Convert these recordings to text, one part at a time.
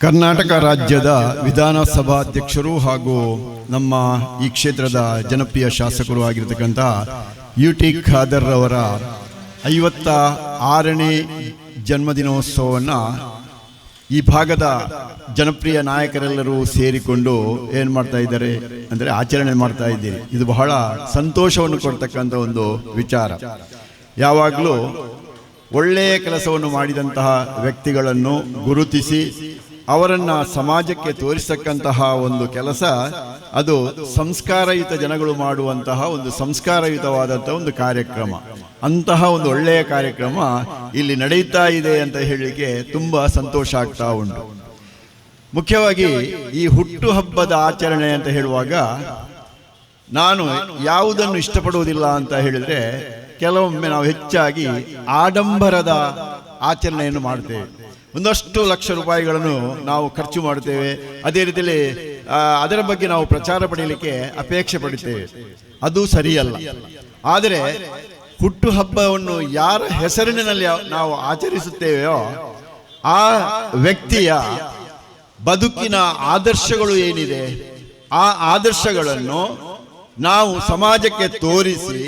ಕರ್ನಾಟಕ ರಾಜ್ಯದ ವಿಧಾನಸಭಾ ಅಧ್ಯಕ್ಷರು ಹಾಗೂ ನಮ್ಮ ಈ ಕ್ಷೇತ್ರದ ಜನಪ್ರಿಯ ಶಾಸಕರು ಆಗಿರತಕ್ಕಂಥ ಯು ಟಿ ಖಾದರ್ ಅವರ ಐವತ್ತ ಆರನೇ ಜನ್ಮದಿನೋತ್ಸವವನ್ನು ಈ ಭಾಗದ ಜನಪ್ರಿಯ ನಾಯಕರೆಲ್ಲರೂ ಸೇರಿಕೊಂಡು ಏನು ಮಾಡ್ತಾ ಇದ್ದಾರೆ ಅಂದರೆ ಆಚರಣೆ ಮಾಡ್ತಾ ಇದ್ದೀರಿ. ಇದು ಬಹಳ ಸಂತೋಷವನ್ನು ಕೊಡ್ತಕ್ಕಂಥ ಒಂದು ವಿಚಾರ. ಯಾವಾಗಲೂ ಒಳ್ಳೆಯ ಕೆಲಸವನ್ನು ಮಾಡಿದಂತಹ ವ್ಯಕ್ತಿಗಳನ್ನು ಗುರುತಿಸಿ ಅವರನ್ನ ಸಮಾಜಕ್ಕೆ ತೋರಿಸತಕ್ಕಂತಹ ಒಂದು ಕೆಲಸ, ಅದು ಸಂಸ್ಕಾರಯುತ ಜನಗಳು ಮಾಡುವಂತಹ ಒಂದು ಸಂಸ್ಕಾರಯುತವಾದಂತಹ ಒಂದು ಕಾರ್ಯಕ್ರಮ. ಅಂತಹ ಒಂದು ಒಳ್ಳೆಯ ಕಾರ್ಯಕ್ರಮ ಇಲ್ಲಿ ನಡೀತಾ ಇದೆ ಅಂತ ಹೇಳಲಿಕ್ಕೆ ತುಂಬಾ ಸಂತೋಷ ಆಗ್ತಾ ಉಂಟು. ಮುಖ್ಯವಾಗಿ ಈ ಹುಟ್ಟುಹಬ್ಬದ ಆಚರಣೆ ಅಂತ ಹೇಳುವಾಗ ನಾನು ಯಾವುದನ್ನು ಇಷ್ಟಪಡುವುದಿಲ್ಲ ಅಂತ ಹೇಳಿದ್ರೆ ಕೆಲವೊಮ್ಮೆ ನಾವು ಹೆಚ್ಚಾಗಿ ಆಡಂಬರದ ಆಚರಣೆಯನ್ನು ಮಾಡ್ತೇವೆ. ಒಂದಷ್ಟು ಲಕ್ಷ ರೂಪಾಯಿಗಳನ್ನು ನಾವು ಖರ್ಚು ಮಾಡುತ್ತೇವೆ. ಅದೇ ರೀತಿಯಲ್ಲಿ ಅದರ ಬಗ್ಗೆ ನಾವು ಪ್ರಚಾರ ಪಡೆಯಲಿಕ್ಕೆ ಅಪೇಕ್ಷೆ ಪಡುತ್ತೇವೆ. ಅದು ಸರಿಯಲ್ಲ. ಆದರೆ ಹುಟ್ಟುಹಬ್ಬವನ್ನು ಯಾರ ಹೆಸರಿನಲ್ಲಿ ನಾವು ಆಚರಿಸುತ್ತೇವೆಯೋ, ಆ ವ್ಯಕ್ತಿಯ ಬದುಕಿನ ಆದರ್ಶಗಳು ಏನಿದೆ, ಆ ಆದರ್ಶಗಳನ್ನು ನಾವು ಸಮಾಜಕ್ಕೆ ತೋರಿಸಿ,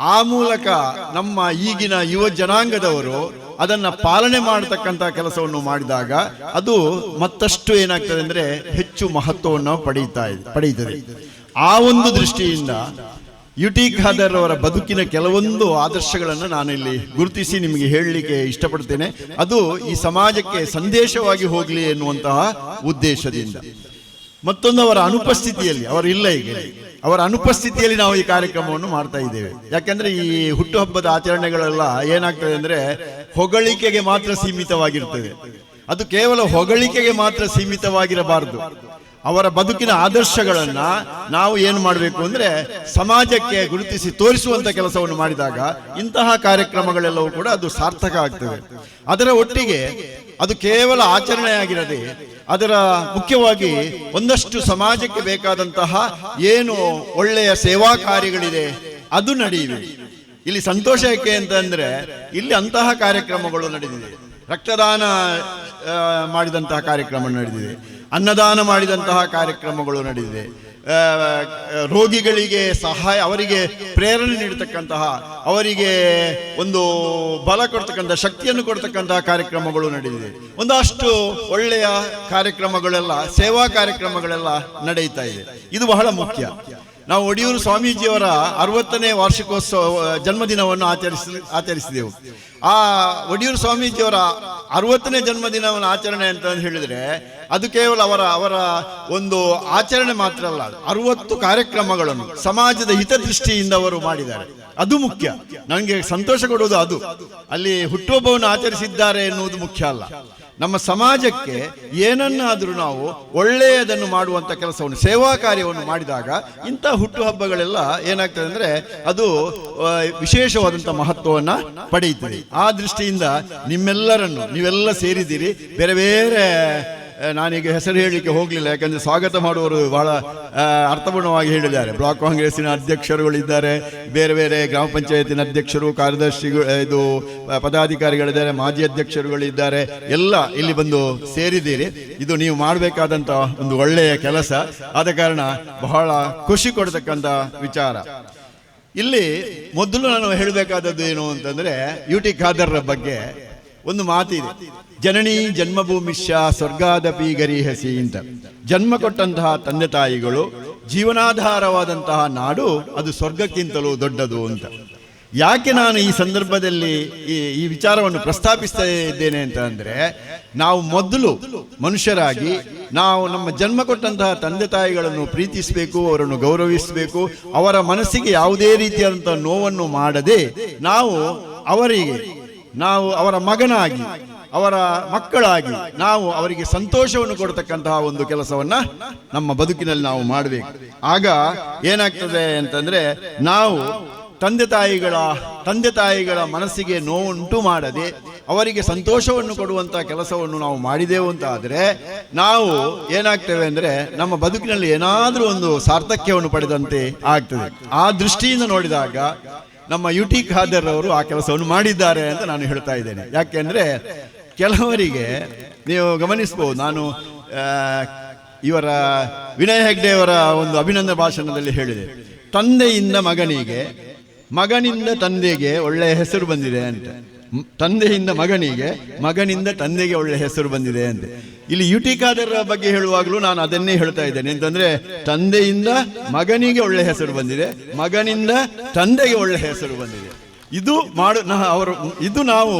ಆ ಮೂಲಕ ನಮ್ಮ ಈಗಿನ ಯುವ ಜನಾಂಗದವರು ಅದನ್ನ ಪಾಲನೆ ಮಾಡತಕ್ಕಂತ ಕೆಲಸವನ್ನು ಮಾಡಿದಾಗ ಅದು ಮತ್ತಷ್ಟು ಏನಾಗ್ತದೆ ಅಂದ್ರೆ ಹೆಚ್ಚು ಮಹತ್ವವನ್ನು ಪಡೆಯುತ್ತಾ ಇದೆ ಪಡೆಯುತ್ತದೆ ಆ ಒಂದು ದೃಷ್ಟಿಯಿಂದ ಯು ಖಾದರ್ ಅವರ ಬದುಕಿನ ಕೆಲವೊಂದು ಆದರ್ಶಗಳನ್ನು ನಾನು ಇಲ್ಲಿ ಗುರುತಿಸಿ ನಿಮಗೆ ಹೇಳಲಿಕ್ಕೆ ಇಷ್ಟಪಡ್ತೇನೆ. ಅದು ಈ ಸಮಾಜಕ್ಕೆ ಸಂದೇಶವಾಗಿ ಹೋಗಲಿ ಎನ್ನುವಂತಹ ಉದ್ದೇಶದಿಂದ. ಮತ್ತೊಂದು ಅವರ ಅನುಪಸ್ಥಿತಿಯಲ್ಲಿ, ಅವರು ಇಲ್ಲ ಈಗ. ಅವರ ಅನುಪಸ್ಥಿತಿಯಲ್ಲಿ ನಾವು ಈ ಕಾರ್ಯಕ್ರಮವನ್ನು ಮಾಡ್ತಾ ಇದ್ದೇವೆ. ಯಾಕೆಂದ್ರೆ ಈ ಹುಟ್ಟುಹಬ್ಬದ ಆಚರಣೆಗಳೆಲ್ಲ ಏನಾಗ್ತದೆ ಅಂದ್ರೆ ಹೊಗಳಿಕೆಗೆ ಮಾತ್ರ ಸೀಮಿತವಾಗಿರ್ತದೆ. ಅದು ಕೇವಲ ಹೊಗಳಿಕೆಗೆ ಮಾತ್ರ ಸೀಮಿತವಾಗಿರಬಾರದು. ಅವರ ಬದುಕಿನ ಆದರ್ಶಗಳನ್ನ ನಾವು ಏನು ಮಾಡಬೇಕು ಅಂದ್ರೆ ಸಮಾಜಕ್ಕೆ ಗುರುತಿಸಿ ತೋರಿಸುವಂತ ಕೆಲಸವನ್ನು ಮಾಡಿದಾಗ ಇಂತಹ ಕಾರ್ಯಕ್ರಮಗಳೆಲ್ಲವೂ ಕೂಡ ಅದು ಸಾರ್ಥಕ ಆಗ್ತದೆ. ಅದರ ಒಟ್ಟಿಗೆ ಅದು ಕೇವಲ ಆಚರಣೆಯಾಗಿರದೆ ಅದರ ಮುಖ್ಯವಾಗಿ ಒಂದಷ್ಟು ಸಮಾಜಕ್ಕೆ ಬೇಕಾದಂತಹ ಏನು ಒಳ್ಳೆಯ ಸೇವಾ ಕಾರ್ಯಗಳಿದೆ, ಅದು ನಡೆಯಿವೆ. ಇಲ್ಲಿ ಸಂತೋಷ ಏಕೆ ಅಂತಂದ್ರೆ ಇಲ್ಲಿ ಅಂತಹ ಕಾರ್ಯಕ್ರಮಗಳು ನಡೆದಿದೆ. ರಕ್ತದಾನ ಮಾಡಿದಂತಹ ಕಾರ್ಯಕ್ರಮ ನಡೆದಿದೆ. ಅನ್ನದಾನ ಮಾಡಿದಂತಹ ಕಾರ್ಯಕ್ರಮಗಳು ನಡೆದಿದೆ. ರೋಗಿಗಳಿಗೆ ಸಹಾಯ, ಅವರಿಗೆ ಪ್ರೇರಣೆ ನೀಡತಕ್ಕಂತಹ, ಅವರಿಗೆ ಒಂದು ಬಲ ಕೊಡ್ತಕ್ಕಂಥ, ಶಕ್ತಿಯನ್ನು ಕೊಡ್ತಕ್ಕಂತಹ ಕಾರ್ಯಕ್ರಮಗಳು ನಡೆದಿದೆ. ಒಂದಷ್ಟು ಒಳ್ಳೆಯ ಕಾರ್ಯಕ್ರಮಗಳೆಲ್ಲ, ಸೇವಾ ಕಾರ್ಯಕ್ರಮಗಳೆಲ್ಲ ನಡೆಯುತ್ತಾ ಇದೆ. ಇದು ಬಹಳ ಮುಖ್ಯ. ನಾವು ಒಡಿಯೂರು ಸ್ವಾಮೀಜಿಯವರ ಅರವತ್ತನೇ ವಾರ್ಷಿಕೋತ್ಸವ, ಜನ್ಮದಿನವನ್ನು ಆಚರಿಸ, ಆಚರಿಸಿದೆವು. ಆ ಒಡಿಯೂರು ಸ್ವಾಮೀಜಿಯವರ ಅರವತ್ತನೇ ಜನ್ಮದಿನವನ್ನು ಆಚರಣೆ ಅಂತ ಹೇಳಿದರೆ, ಅದು ಕೇವಲ ಅವರ ಅವರ ಒಂದು ಆಚರಣೆ ಮಾತ್ರ ಅಲ್ಲ, ಅರವತ್ತು ಕಾರ್ಯಕ್ರಮಗಳನ್ನು ಸಮಾಜದ ಹಿತದೃಷ್ಟಿಯಿಂದ ಅವರು ಮಾಡಿದ್ದಾರೆ. ಅದು ಮುಖ್ಯ. ನನಗೆ ಸಂತೋಷ ಕೊಡುವುದು ಅದು. ಅಲ್ಲಿ ಹುಟ್ಟುಹಬ್ಬವನ್ನು ಆಚರಿಸಿದ್ದಾರೆ ಎನ್ನುವುದು ಮುಖ್ಯ ಅಲ್ಲ. ನಮ್ಮ ಸಮಾಜಕ್ಕೆ ಏನನ್ನಾದರೂ ನಾವು ಒಳ್ಳೆಯದನ್ನು ಮಾಡುವಂಥ ಕೆಲಸವನ್ನು, ಸೇವಾ ಕಾರ್ಯವನ್ನು ಮಾಡಿದಾಗ ಇಂಥ ಹುಟ್ಟುಹಬ್ಬಗಳೆಲ್ಲ ಏನಾಗ್ತದೆ ಅಂದರೆ ಅದು ವಿಶೇಷವಾದಂಥ ಮಹತ್ವವನ್ನು ಪಡೆಯುತ್ತದೆ. ಆ ದೃಷ್ಟಿಯಿಂದ ನಿಮ್ಮೆಲ್ಲರನ್ನು ನೀವೆಲ್ಲ ಸೇರಿದ್ದೀರಿ, ಬೇರೆ ಬೇರೆ ನಾನೀಗ ಹೆಸರು ಹೇಳಲಿಕ್ಕೆ ಹೋಗಲಿಲ್ಲ, ಯಾಕಂದ್ರೆ ಸ್ವಾಗತ ಮಾಡುವವರು ಬಹಳ ಅರ್ಥಪೂರ್ಣವಾಗಿ ಹೇಳಿದ್ದಾರೆ. ಬ್ಲಾಕ್ ಕಾಂಗ್ರೆಸ್ಸಿನ ಅಧ್ಯಕ್ಷರುಗಳಿದ್ದಾರೆ, ಬೇರೆ ಬೇರೆ ಗ್ರಾಮ ಪಂಚಾಯತಿನ ಅಧ್ಯಕ್ಷರು, ಕಾರ್ಯದರ್ಶಿಗಳು ಇದು ಪದಾಧಿಕಾರಿಗಳಿದ್ದಾರೆ, ಮಾಜಿ ಅಧ್ಯಕ್ಷರುಗಳಿದ್ದಾರೆ, ಎಲ್ಲ ಇಲ್ಲಿ ಬಂದು ಸೇರಿದ್ದೀರಿ. ಇದು ನೀವು ಮಾಡಬೇಕಾದಂಥ ಒಂದು ಒಳ್ಳೆಯ ಕೆಲಸ. ಆದ ಕಾರಣ ಬಹಳ ಖುಷಿ ಕೊಡ್ತಕ್ಕಂಥ ವಿಚಾರ. ಇಲ್ಲಿ ಮೊದಲು ನಾನು ಹೇಳಬೇಕಾದದ್ದು ಏನು ಅಂತಂದರೆ, ಯು ಟಿ ಖಾದರ್ರ ಬಗ್ಗೆ ಒಂದು ಮಾತಿದೆ. ಜನನಿ ಜನ್ಮಭೂಮಿಷ್ಯ ಸ್ವರ್ಗಾದಪಿ ಗರಿಹಸಿ ಅಂತ. ಜನ್ಮ ಕೊಟ್ಟಂತಹ ತಂದೆ ತಾಯಿಗಳು ಜೀವನಾಧಾರವಾದಂತಹ ನಾಡು ಅದು ಸ್ವರ್ಗಕ್ಕಿಂತಲೂ ದೊಡ್ಡದು ಅಂತ. ಯಾಕೆ ನಾನು ಈ ಸಂದರ್ಭದಲ್ಲಿ ಈ ಈ ವಿಚಾರವನ್ನು ಪ್ರಸ್ತಾಪಿಸ್ತಾ ಇದ್ದೇನೆ ಅಂತ ಅಂದರೆ, ನಾವು ಮೊದಲು ಮನುಷ್ಯರಾಗಿ ನಾವು ನಮ್ಮ ಜನ್ಮ ಕೊಟ್ಟಂತಹ ತಂದೆ ತಾಯಿಗಳನ್ನು ಪ್ರೀತಿಸಬೇಕು, ಅವರನ್ನು ಗೌರವಿಸಬೇಕು, ಅವರ ಮನಸ್ಸಿಗೆ ಯಾವುದೇ ರೀತಿಯಾದಂಥ ನೋವನ್ನು ಮಾಡದೆ ನಾವು ಅವರಿಗೆ, ನಾವು ಅವರ ಮಗನಾಗಿ ಅವರ ಮಕ್ಕಳಾಗಿ ನಾವು ಅವರಿಗೆ ಸಂತೋಷವನ್ನು ಕೊಡ್ತಕ್ಕಂತಹ ಒಂದು ಕೆಲಸವನ್ನ ನಮ್ಮ ಬದುಕಿನಲ್ಲಿ ನಾವು ಮಾಡಬೇಕು. ಆಗ ಏನಾಗ್ತದೆ ಅಂತಂದ್ರೆ ನಾವು ತಂದೆ ತಾಯಿಗಳ ತಂದೆ ತಾಯಿಗಳ ಮನಸ್ಸಿಗೆ ನೋವುಂಟು ಮಾಡದೆ ಅವರಿಗೆ ಸಂತೋಷವನ್ನು ಕೊಡುವಂತ ಕೆಲಸವನ್ನು ನಾವು ಮಾಡಿದೆವು ಅಂತ ಆದ್ರೆ ನಾವು ಏನಾಗ್ತೇವೆ ಅಂದ್ರೆ ನಮ್ಮ ಬದುಕಿನಲ್ಲಿ ಏನಾದರೂ ಒಂದು ಸಾರ್ಥಕ್ಯವನ್ನು ಪಡೆದಂತೆ ಆಗ್ತದೆ. ಆ ದೃಷ್ಟಿಯಿಂದ ನೋಡಿದಾಗ ನಮ್ಮ ಯು ಟಿ ಖಾದರ್ ಅವರು ಆ ಕೆಲಸವನ್ನು ಮಾಡಿದ್ದಾರೆ ಅಂತ ನಾನು ಹೇಳ್ತಾ ಇದ್ದೇನೆ. ಯಾಕೆಂದ್ರೆ ಕೆಲವರಿಗೆ ನೀವು ಗಮನಿಸ್ಬೋದು ನಾನು ಇವರ ವಿನಯ್ ಹೆಗ್ಡೆಯವರ ಒಂದು ಅಭಿನಂದನ ಭಾಷಣದಲ್ಲಿ ಹೇಳಿದೆ. ತಂದೆಯಿಂದ ಮಗನಿಗೆ, ಮಗನಿಂದ ತಂದೆಗೆ ಒಳ್ಳೆಯ ಹೆಸರು ಬಂದಿದೆ ಅಂತ. ತಂದೆಯಿಂದ ಮಗನಿಗೆ, ಮಗನಿಂದ ತಂದೆಗೆ ಒಳ್ಳೆ ಹೆಸರು ಬಂದಿದೆ ಅಂತ. ಇಲ್ಲಿ ಯುಟಿ ಖಾದರ್ ಬಗ್ಗೆ ಹೇಳುವಾಗಲೂ ನಾನು ಅದನ್ನೇ ಹೇಳ್ತಾ ಇದ್ದೇನೆ. ಅಂತಂದ್ರೆ ತಂದೆಯಿಂದ ಮಗನಿಗೆ ಒಳ್ಳೆ ಹೆಸರು ಬಂದಿದೆ, ಮಗನಿಂದ ತಂದೆಗೆ ಒಳ್ಳೆ ಹೆಸರು ಬಂದಿದೆ. ಇದು ಮಾಡು ಅವರು, ಇದು ನಾವು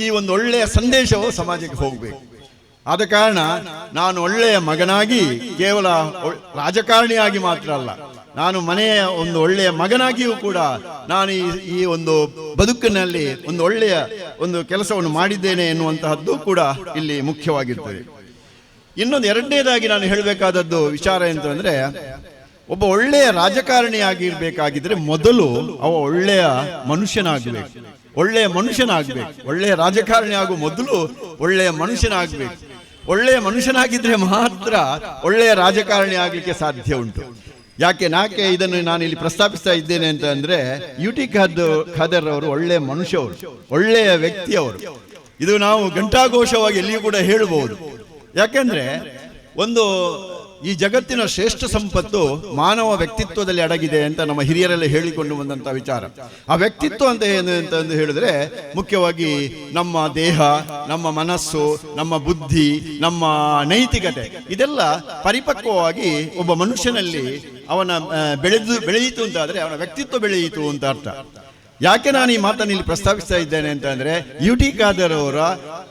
ಈ ಒಂದು ಒಳ್ಳೆಯ ಸಂದೇಶವು ಸಮಾಜಕ್ಕೆ ಹೋಗಬೇಕು. ಆದ ಕಾರಣ ನಾನು ಒಳ್ಳೆಯ ಮಗನಾಗಿ ಕೇವಲ ರಾಜಕಾರಣಿಯಾಗಿ ಮಾತ್ರ ಅಲ್ಲ, ನಾನು ಮನೆಯ ಒಂದು ಒಳ್ಳೆಯ ಮಗನಾಗಿಯೂ ಕೂಡ ನಾನು ಈ ಈ ಒಂದು ಬದುಕಿನಲ್ಲಿ ಒಂದು ಒಳ್ಳೆಯ ಒಂದು ಕೆಲಸವನ್ನು ಮಾಡಿದ್ದೇನೆ ಎನ್ನುವಂತಹದ್ದು ಕೂಡ ಇಲ್ಲಿ ಮುಖ್ಯವಾಗಿರ್ತದೆ. ಇನ್ನೊಂದು ಎರಡನೇದಾಗಿ ನಾನು ಹೇಳಬೇಕಾದದ್ದು ವಿಚಾರ ಎಂತಂದ್ರೆ, ಒಬ್ಬ ಒಳ್ಳೆಯ ರಾಜಕಾರಣಿಯಾಗಿರ್ಬೇಕಾಗಿದ್ರೆ ಮೊದಲು ಅವ ಒಳ್ಳೆಯ ಮನುಷ್ಯನಾಗಬೇಕು. ಒಳ್ಳೆಯ ಮನುಷ್ಯನಾಗಬೇಕು. ಒಳ್ಳೆಯ ರಾಜಕಾರಣಿ ಆಗುವ ಮೊದಲು ಒಳ್ಳೆಯ ಮನುಷ್ಯನಾಗಬೇಕು. ಒಳ್ಳೆಯ ಮನುಷ್ಯನಾಗಿದ್ರೆ ಮಾತ್ರ ಒಳ್ಳೆಯ ರಾಜಕಾರಣಿ ಆಗಲಿಕ್ಕೆ ಸಾಧ್ಯ ಉಂಟು. ಯಾಕೆ, ನಾಕೆ ಇದನ್ನು ನಾನು ಇಲ್ಲಿ ಪ್ರಸ್ತಾಪಿಸ್ತಾ ಇದ್ದೇನೆ ಅಂತ ಅಂದ್ರೆ ಯು ಟಿ ಖಾದ್, ಖಾದರ್ ಅವರು ಒಳ್ಳೆಯ ಮನುಷ್ಯ ಅವರು ಒಳ್ಳೆಯ ವ್ಯಕ್ತಿ ಅವರು ಇದು ನಾವು ಘಂಟಾಘೋಷವಾಗಿ ಎಲ್ಲಿಯೂ ಕೂಡ ಹೇಳಬಹುದು. ಯಾಕೆಂದ್ರೆ, ಒಂದು ಈ ಜಗತ್ತಿನ ಶ್ರೇಷ್ಠ ಸಂಪತ್ತು ಮಾನವ ವ್ಯಕ್ತಿತ್ವದಲ್ಲಿ ಅಡಗಿದೆ ಅಂತ ನಮ್ಮ ಹಿರಿಯರೆಲ್ಲ ಹೇಳಿಕೊಂಡು ಬಂದಂತ ವಿಚಾರ. ಆ ವ್ಯಕ್ತಿತ್ವ ಅಂತ ಏನು ಅಂತ ಹೇಳಿದ್ರೆ, ಮುಖ್ಯವಾಗಿ ನಮ್ಮ ದೇಹ, ನಮ್ಮ ಮನಸ್ಸು, ನಮ್ಮ ಬುದ್ಧಿ, ನಮ್ಮ ನೈತಿಕತೆ, ಇದೆಲ್ಲ ಪರಿಪಕ್ವವಾಗಿ ಒಬ್ಬ ಮನುಷ್ಯನಲ್ಲಿ ಅವನ ಬೆಳೆದು, ಬೆಳೆಯಿತು ಅಂತ ಆದ್ರೆ ಅವನ ವ್ಯಕ್ತಿತ್ವ ಬೆಳೆಯಿತು ಅಂತ ಅರ್ಥ. ಯಾಕೆ ನಾನು ಈ ಮಾತನ್ನು ಇಲ್ಲಿ ಪ್ರಸ್ತಾಪಿಸ್ತಾ ಇದ್ದೇನೆ ಅಂತ ಅಂದ್ರೆ ಯು ಟಿ ಖಾದರ್ ಅವರ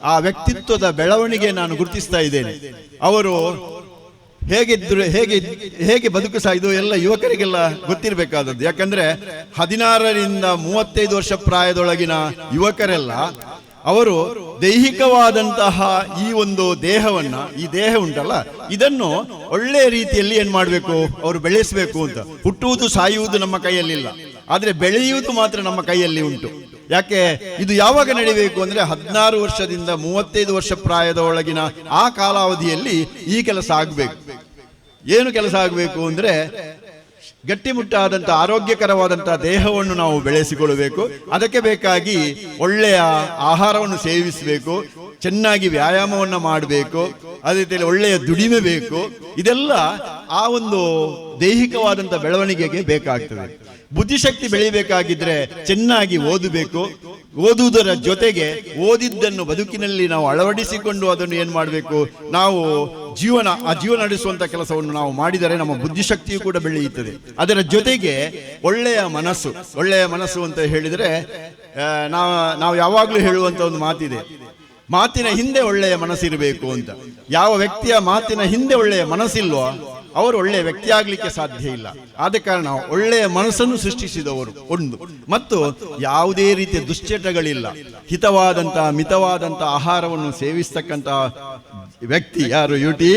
ಆ ವ್ಯಕ್ತಿತ್ವದ ಬೆಳವಣಿಗೆ ನಾನು ಗುರುತಿಸ್ತಾ ಇದ್ದೇನೆ. ಅವರು ಹೇಗಿದ್ರು ಹೇಗೆ ಹೇಗೆ ಬದುಕು ಇದು ಎಲ್ಲ ಯುವಕರಿಗೆಲ್ಲ ಗೊತ್ತಿರಬೇಕಾದದ್ದು. ಯಾಕಂದ್ರೆ ಹದಿನಾರರಿಂದ ಮೂವತ್ತೈದು ವರ್ಷ ಪ್ರಾಯದೊಳಗಿನ ಯುವಕರೆಲ್ಲ ಅವರು ದೈಹಿಕವಾದಂತಹ ಈ ಒಂದು ದೇಹವನ್ನ, ಈ ದೇಹ ಉಂಟಲ್ಲ, ಇದನ್ನು ಒಳ್ಳೆಯ ರೀತಿಯಲ್ಲಿ ಏನ್ ಮಾಡಬೇಕು? ಅವರು ಬೆಳೆಸಬೇಕು ಅಂತ. ಹುಟ್ಟುವುದು ಸಾಯುವುದು ನಮ್ಮ ಕೈಯಲ್ಲಿಲ್ಲ. ಆದ್ರೆ ಬೆಳೆಯುವುದು ಮಾತ್ರ ನಮ್ಮ ಕೈಯಲ್ಲಿ ಉಂಟು. ಯಾಕೆ? ಇದು ಯಾವಾಗ ನಡಿಬೇಕು ಅಂದ್ರೆ ಹದಿನಾರು ವರ್ಷದಿಂದ ಮೂವತ್ತೈದು ವರ್ಷ ಪ್ರಾಯದ ಒಳಗಿನ ಆ ಕಾಲಾವಧಿಯಲ್ಲಿ ಈ ಕೆಲಸ ಆಗಬೇಕು. ಏನು ಕೆಲಸ ಆಗಬೇಕು ಅಂದರೆ ಗಟ್ಟಿಮುಟ್ಟಾದಂಥ ಆರೋಗ್ಯಕರವಾದಂಥ ದೇಹವನ್ನು ನಾವು ಬೆಳೆಸಿಕೊಳ್ಳಬೇಕು. ಅದಕ್ಕೆ ಬೇಕಾಗಿ ಒಳ್ಳೆಯ ಆಹಾರವನ್ನು ಸೇವಿಸಬೇಕು. ಚೆನ್ನಾಗಿ ವ್ಯಾಯಾಮವನ್ನು ಮಾಡಬೇಕು. ಅದೇ ರೀತಿಯಲ್ಲಿ ಒಳ್ಳೆಯ ದುಡಿಮೆ ಬೇಕು. ಇದೆಲ್ಲ ಆ ಒಂದು ದೈಹಿಕವಾದಂಥ ಬೆಳವಣಿಗೆಗೆ ಬೇಕಾಗ್ತದೆ. ಬುದ್ಧಿಶಕ್ತಿ ಬೆಳಿಬೇಕಾಗಿದ್ರೆ ಚೆನ್ನಾಗಿ ಓದಬೇಕು. ಓದುವುದರ ಜೊತೆಗೆ ಓದಿದ್ದನ್ನು ಬದುಕಿನಲ್ಲಿ ನಾವು ಅಳವಡಿಸಿಕೊಂಡು ಅದನ್ನು ಏನು ಮಾಡಬೇಕು? ನಾವು ಜೀವನ, ಆ ಜೀವನ ನಡೆಸುವಂತ ಕೆಲಸವನ್ನು ನಾವು ಮಾಡಿದರೆ ನಮ್ಮ ಬುದ್ಧಿಶಕ್ತಿಯು ಕೂಡ ಬೆಳೆಯುತ್ತದೆ. ಅದರ ಜೊತೆಗೆ ಒಳ್ಳೆಯ ಮನಸ್ಸು ಒಳ್ಳೆಯ ಮನಸ್ಸು ಅಂತ ಹೇಳಿದರೆ ನಾವು ನಾವು ಯಾವಾಗಲೂ ಹೇಳುವಂತ ಒಂದು ಮಾತಿದೆ. ಮಾತಿನ ಹಿಂದೆ ಒಳ್ಳೆಯ ಮನಸ್ಸಿರಬೇಕು ಅಂತ. ಯಾವ ವ್ಯಕ್ತಿಯ ಮಾತಿನ ಹಿಂದೆ ಒಳ್ಳೆಯ ಮನಸ್ಸಿಲ್ವೋ, ಅವರು ಒಳ್ಳೆಯ ವ್ಯಕ್ತಿ ಆಗ್ಲಿಕ್ಕೆ ಸಾಧ್ಯ ಇಲ್ಲ. ಆದ ಕಾರಣ ಒಳ್ಳೆಯ ಮನಸ್ಸನ್ನು ಸೃಷ್ಟಿಸಿದವರು ಒಂದು. ಮತ್ತು ಯಾವುದೇ ರೀತಿಯ ದುಶ್ಚಟಗಳಿಲ್ಲ. ಹಿತವಾದಂತಹ, ಮಿತವಾದಂತಹ ಆಹಾರವನ್ನು ಸೇವಿಸ್ತಕ್ಕಂತಹ ವ್ಯಕ್ತಿ ಯಾರು ಯು ಟಿ